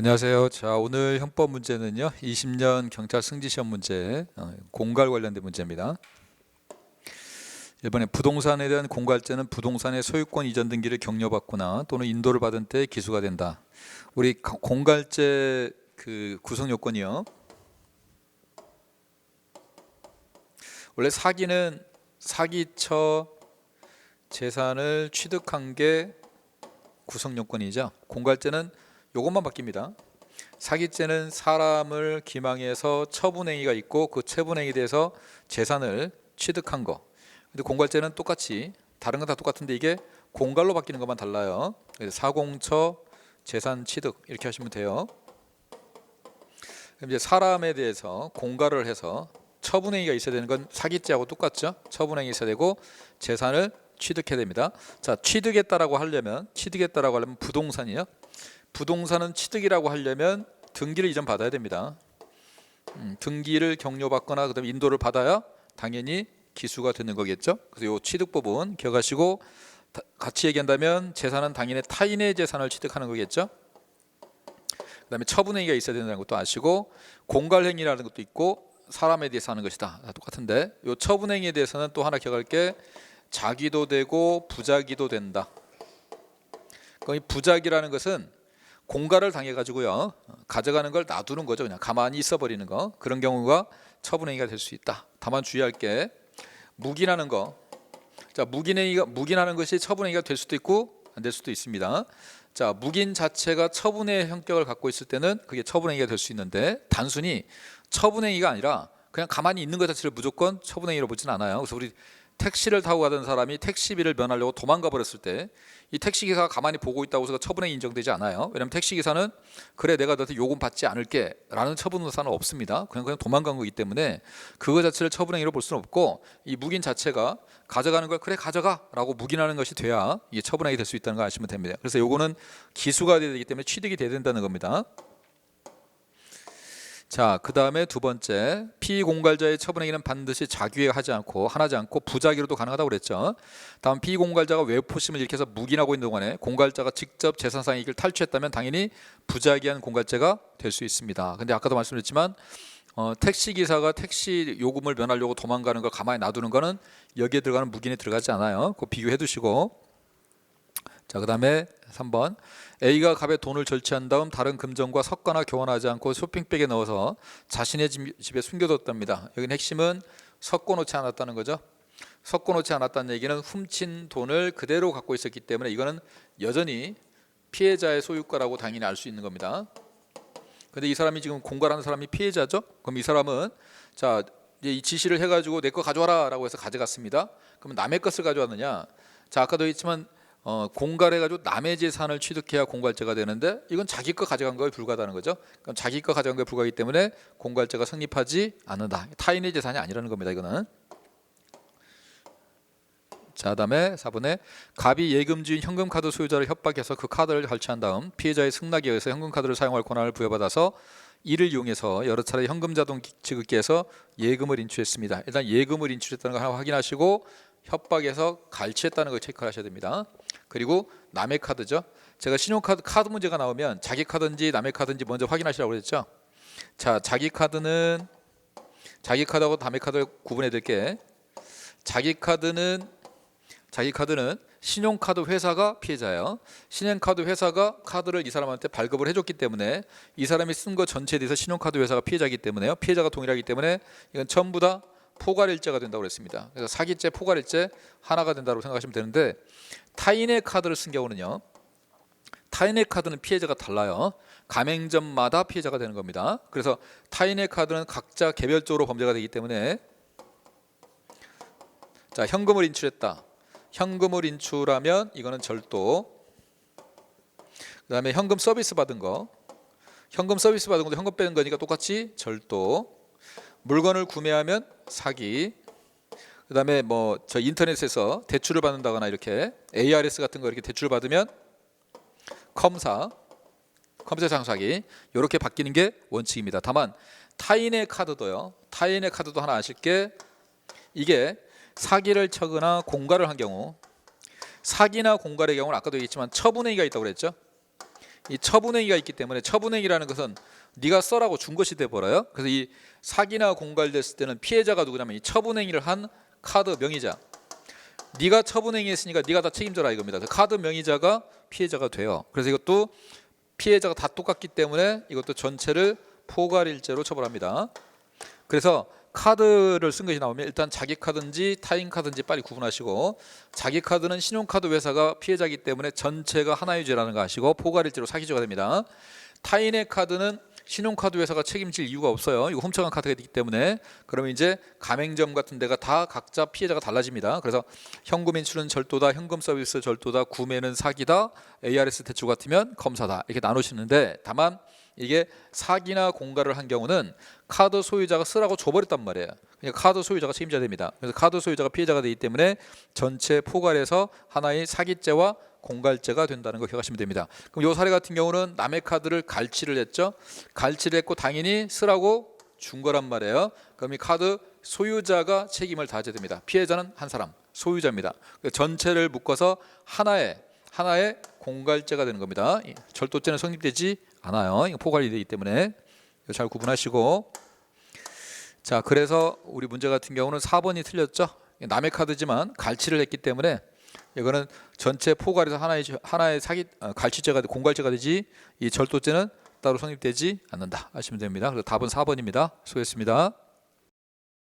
안녕하세요. 자 오늘 형법 문제는요. 20년 경찰 승지 시험 문제 어, 공갈 관련된 문제입니다. 이번에 부동산에 대한 공갈죄는 부동산의 소유권 이전 등기를 격려받거나 또는 인도를 받은 때 기수가 된다. 우리 가- 공갈죄 그 구성 요건이요. 원래 사기는 사기처 재산을 취득한 게 구성 요건이죠. 공갈죄는 요것만 바뀝니다. 사기죄는 사람을 기망해서 처분행위가 있고 그 처분행위에 대해서 재산을 취득한 거. 근데 공갈죄는 똑같이 다른 건 다 똑같은데 이게 공갈로 바뀌는 것만 달라요. 사공처 재산 취득 이렇게 하시면 돼요. 이제 사람에 대해서 공갈을 해서 처분행위가 있어야 되는 건 사기죄하고 똑같죠. 처분행위 있어야 되고 재산을 취득해야 됩니다. 자, 취득했다라고 하려면 취득했다라고 하려면 부동산이요. 부동산은 취득이라고 하려면 등기를 이전 받아야 됩니다. 음, 등기를 격려받거나 그다음에 인도를 받아야 당연히 기수가 되는 거겠죠. 그래서 요 취득 부분 기억하시고 다- 같이 얘기한다면 재산은 당연히 타인의 재산을 취득하는 거겠죠. 그다음에 처분행위가 있어야 된다는 것도 아시고 공갈행위라는 것도 있고 사람에 대해서 하는 것이다. 다 똑같은데 요 처분행위에 대해서는 또 하나 기억할 게 자기도 되고 부자기도 된다. 이 부작이라는 것은 공갈을 당해 가지고요. 가져가는 걸 놔두는 거죠. 그냥 가만히 있어 버리는 거. 그런 경우가 처분행위가 될 수 있다. 다만 주의할 게 묵인하는 거자 묵인행위가 묵인하는 것이 처분행위가 될 수도 있고 안 될 수도 있습니다. 자 묵인 자체가 처분의 형격을 갖고 있을 때는 그게 처분행위가 될 수 있는데 단순히 처분행위가 아니라 그냥 가만히 있는 것 자체를 무조건 처분행위로 보지는 않아요. 그래서 우리 택시를 타고 가던 사람이 택시비를 면하려고 도망가 버렸을 때 이 택시 기사가 가만히 보고 있다고 해서 처분행위 인정되지 않아요. 왜냐하면 택시 기사는 그래 내가 너한테 요금 받지 않을게 라는 처분 의사는 없습니다. 그냥 그냥 도망간 거기 때문에 그거 자체를 처분행위로 볼 수는 없고 이 묵인 자체가 가져가는 걸 그래 가져가 라고 묵인하는 것이 돼야 이게 처분행위 될 수 있다는 걸 아시면 됩니다. 그래서 요거는 기수가 되기 때문에 취득이 돼야 된다는 겁니다. 자, 그 다음에 두 번째 피공갈자의 처분행위는 반드시 자기에 하지 않고 하나지 않고 부자기로도 가능하다고 그랬죠. 다음 피공갈자가 외포심을 일으켜서 묵인하고 있는 동안에 공갈자가 직접 재산상의 이익을 탈취했다면 당연히 부자기한 공갈죄가 될 수 있습니다. 근데 아까도 말씀드렸지만 어, 택시 기사가 택시 요금을 면하려고 도망가는 걸 가만히 놔두는 거는 여기에 들어가는 묵인에 들어가지 않아요. 그 비교해 두시고 자, 그다음에 3번 A가 갑에 돈을 절취한 다음 다른 금전과 섞거나 교환하지 않고 쇼핑백에 넣어서 자신의 집- 집에 숨겨뒀답니다. 여기는 핵심은 섞어놓지 않았다는 거죠. 섞어놓지 않았다는 얘기는 훔친 돈을 그대로 갖고 있었기 때문에 이거는 여전히 피해자의 소유과라고 당연히 알 수 있는 겁니다. 근데 이 사람이 지금 공갈하는 사람이 피해자죠. 그럼 이 사람은 자 이제 이 지시를 해가지고 내 거 가져와라라고 해서 가져갔습니다. 그럼 남의 것을 가져왔느냐? 자 아까도 했지만 어, 공갈해가지고 남의 재산을 취득해야 공갈죄가 되는데 이건 자기 거 가져간 거에 불과하다는 거죠. 그럼 자기 거 가져간 거에 불과하기 때문에 공갈죄가 성립하지 않는다. 타인의 재산이 아니라는 겁니다. 이거는. 자, 다음에 4번에 갑이 예금주인 현금 카드 소유자를 협박해서 그 카드를 발치한 다음 피해자의 승낙에 의해서 현금 카드를 사용할 권한을 부여받아서 이를 이용해서 여러 차례 현금 자동 지급기에서 예금을 인출했습니다. 일단 예금을 인출했다는 걸 하나 확인하시고 협박해서 갈취했다는 걸 체크를 하셔야 됩니다. 그리고 남의 카드죠. 제가 신용카드 카드 문제가 나오면 자기 카드인지 남의 카드인지 먼저 확인하시라고 그랬죠. 자, 자기 카드는 자기 카드하고 남의 카드를 구분해 드릴게. 자기 카드는 자기 카드는 신용카드 회사가 피해자예요. 신용카드 회사가 카드를 이 사람한테 발급을 해줬기 때문에 이 사람이 쓴 거 전체에 대해서 신용카드 회사가 피해자이기 때문에요. 피해자가 동일하기 때문에 이건 전부 다 포괄일죄가 된다고 그랬습니다. 그래서 사기죄, 포괄일죄 하나가 된다고 생각하시면 되는데 타인의 카드를 쓴 경우는요. 타인의 카드는 피해자가 달라요. 가맹점마다 피해자가 되는 겁니다. 그래서 타인의 카드는 각자 개별적으로 범죄가 되기 때문에 자 현금을 인출했다. 현금을 인출하면 이거는 절도. 그다음에 현금 서비스 받은 거. 현금 서비스 받은 것도 현금 빼는 거니까 똑같이 절도. 물건을 구매하면 사기. 그다음에 뭐 저 인터넷에서 대출을 받는다거나 이렇게 ARS 같은 거 이렇게 대출 받으면 컴사, 컴퓨터 장사기 이렇게 바뀌는 게 원칙입니다. 다만 타인의 카드도요. 타인의 카드도 하나 아실 게 이게 사기를 쳐거나 공갈을 한 경우 사기나 공갈의 경우는 아까도 얘기했지만 처분행위가 있다고 그랬죠. 이 처분행위가 있기 때문에 처분행위라는 것은 네가 써라고 준 것이 돼 버려요. 그래서 이 사기나 공갈됐을 때는 피해자가 누구냐면 이 처분행위를 한 카드 명의자. 네가 처분행위했으니까 네가 다 책임져라 이겁니다. 카드 명의자가 피해자가 돼요. 그래서 이것도 피해자가 다 똑같기 때문에 이것도 전체를 포괄일죄로 처벌합니다. 그래서 카드를 쓴 것이 나오면 일단 자기 카드인지 타인 카드인지 빨리 구분하시고 자기 카드는 신용카드 회사가 피해자이기 때문에 전체가 하나의 죄라는 거 아시고 포괄일죄로 사기죄가 됩니다. 타인의 카드는 신용카드 회사가 책임질 이유가 없어요. 이거 훔쳐간 카드가 있기 때문에 그러면 이제 가맹점 같은 데가 다 각자 피해자가 달라집니다. 그래서 현금 인출은 절도다, 현금 서비스 절도다, 구매는 사기다, ARS 대출 같으면 검사다 이렇게 나누시는데 다만 이게 사기나 공갈을 한 경우는 카드 소유자가 쓰라고 줘버렸단 말이에요. 그러니까 카드 소유자가 책임져야 됩니다. 그래서 카드 소유자가 피해자가 되기 때문에 전체 포괄해서 하나의 사기죄와 공갈죄가 된다는 거 기억하시면 됩니다. 그럼 이 사례 같은 경우는 남의 카드를 갈취를 했죠. 갈취를 했고 당연히 쓰라고 준 거란 말이에요. 그럼 이 카드 소유자가 책임을 다져야 됩니다. 피해자는 한 사람, 소유자입니다. 그 전체를 묶어서 하나의 하나의 공갈죄가 되는 겁니다. 이 절도죄는 성립되지 않아요. 이거 포괄이 되기 때문에 잘 구분하시고 자 그래서 우리 문제 같은 경우는 4번이 틀렸죠. 남의 카드지만 갈취를 했기 때문에 이거는 전체 포괄에서 하나의 하나의 사기 어, 갈취죄가 공갈죄가 되지 이 절도죄는 따로 성립되지 않는다 하시면 됩니다. 그래서 답은 4번입니다. 수고했습니다.